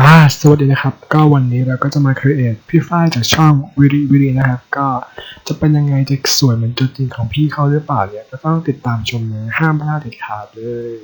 อ่าสวัสดีนะครับ ก็วันนี้เราก็จะมา create พี่ฝ้ายจากช่องวิริวิรินะครับ ก็จะเป็นยังไงจะสวยเหมือนตัวจริงของพี่เขาหรือเปล่าเนี่ยก็ต้องติดตามชมนะห้ามพลาดเด็ดขาดเลย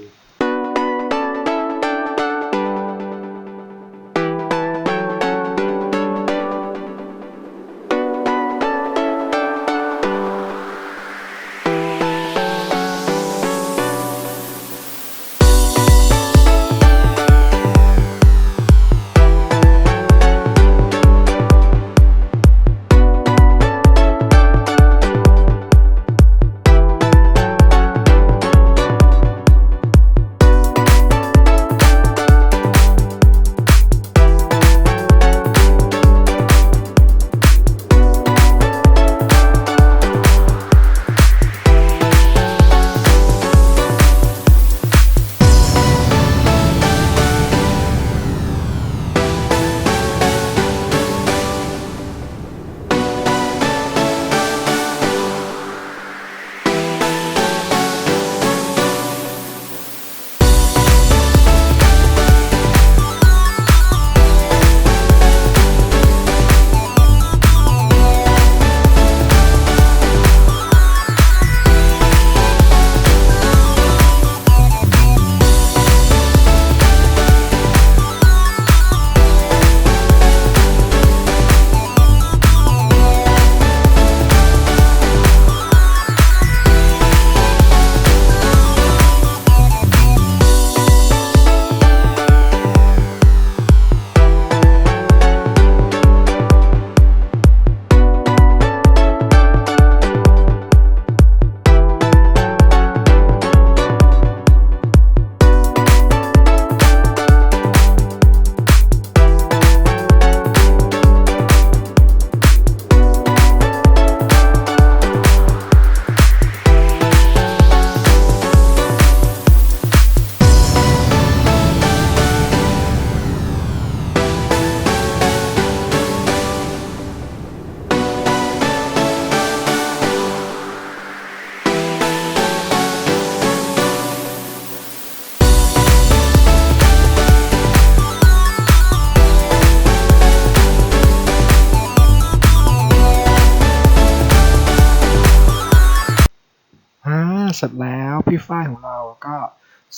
เสร็จแล้วพี่ฝ้ายของเราก็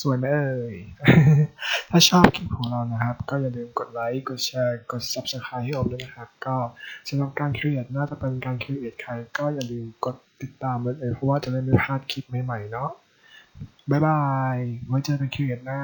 สวยไหมเอ่ย ถ้าชอบคลิปของเรานะครับ ก็อย่าลืมกดไลค์ กดแชร์ กด subscribe ให้อมด้วยนะครับ ก็สำหรับการครีเอทน่าจะเป็นการครีเอทใคร ก็อย่าลืมกดติดตามไว้เลยเพราะว่าจะได้ไม่พลาดคลิปใหม่ๆเนาะ บ๊ายบาย ไว้เจอกันครีเอทหน้า